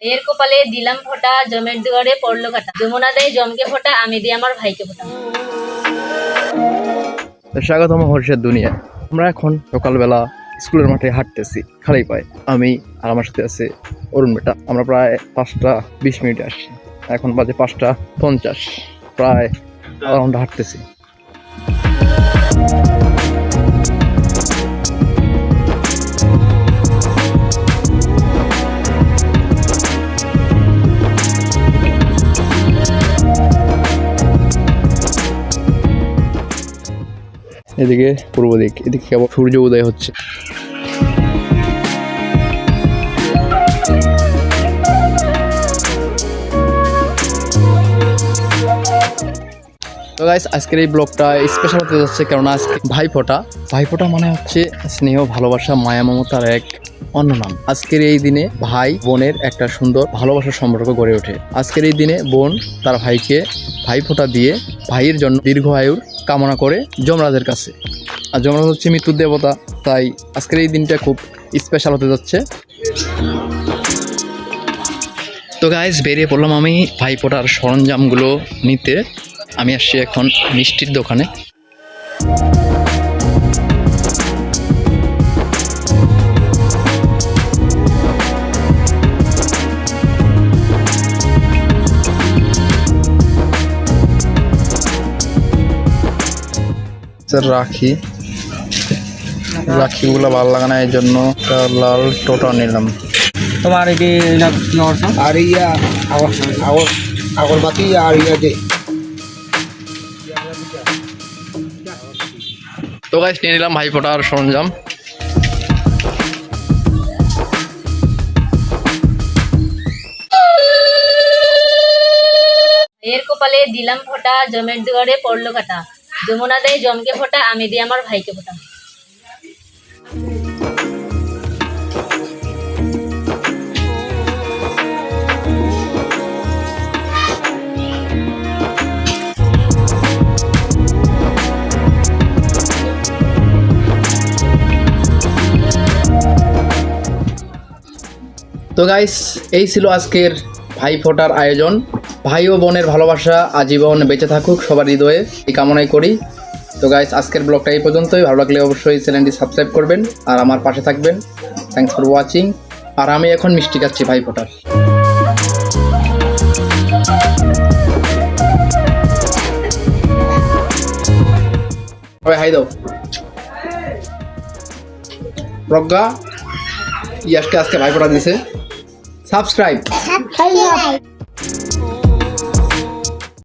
এর কপালে দিলাম ফোঁটা, জমের দুয়ারে পড়ল কাটা। যমুনা দেয় জমকে ফোঁটা, আমি দিই আমার ভাইকে ফোঁটা। স্বাগতম হর্ষের দুনিয়ায়। আমরা এখন সকালবেলা স্কুলের মাঠে হাঁটতেছি, খালি পায়ে। আমি আর আমার সাথে আছে অরুণ বেটা। আমরা প্রায় পাঁচটা বিশ মিনিটে আসছি। এখন বাজে পাঁচটা পঞ্চাশ। প্রায় আধা ঘণ্টা হাঁটতেছি। এদিকে পূর্ব দিক, এদিকে কেবল সূর্য উদয় হচ্ছে। তো গাইস আজকের এই ব্লগটা স্পেশাল হতে যাচ্ছে কেননা আজকে ভাইফোঁটা। ভাইফোঁটা মানে হচ্ছে স্নেহ, ভালোবাসা, মায়া, মমতার এক অন্য নাম। আজকের এই দিনে ভাই বোনের একটা সুন্দর ভালোবাসার সম্পর্ক গড়ে ওঠে। আজকের এই দিনে বোন তার ভাইকে ভাইফোঁটা দিয়ে ভাইয়ের জন্য দীর্ঘ আয়ুর কামনা করে যমরাজের কাছে। আর যমরাজ হচ্ছে মৃত্যুর দেবতা, তাই আজকের এই দিনটা খুব স্পেশাল হতে যাচ্ছে। তো গাইজ বেরিয়ে পড়লাম আমি ভাইফোঁটার সরঞ্জামগুলো নিতে। আমি আসছি এখন মিষ্টির দোকানে। রাখি। রাখিগুলো ভালো লাগে না এই জন্য লাল টোটা নিলাম। তোমার এটি কি আর ইয়া আগর আগর আগরবাতি আর ইয়া দে তো গাইস নিয়ে নিলাম ভাইফোঁটার সরঞ্জাম। এর কপালে দিলাম ফোঁটা জমের দুয়ারে পড়ল কাটা। যমুনা দেয় জমকে ফোঁটা, আমি দিই আমার ভাইকে ফোঁটা। তো গাইস এই ছিল আজকের ভাই ফোটার আয়োজন। ভাই ও বোনের ভালোবাসা আজীবন বেঁচে থাকুক, সবার হৃদয়ে এই কামনাই করি। তো গাইস আজকের ব্লগটা এই পর্যন্তই। ভালো লাগলে অবশ্যই চ্যানেলটি সাবস্ক্রাইব করবেন আর আমার পাশে থাকবেন। থ্যাংকস ফর ওয়াচিং আর আমি এখন মিষ্টি খাচ্ছি ভাই ফোটার হাই প্রজ্ঞা আজকে ভাই ফোটা দিছে। সাবস্ক্রাইব.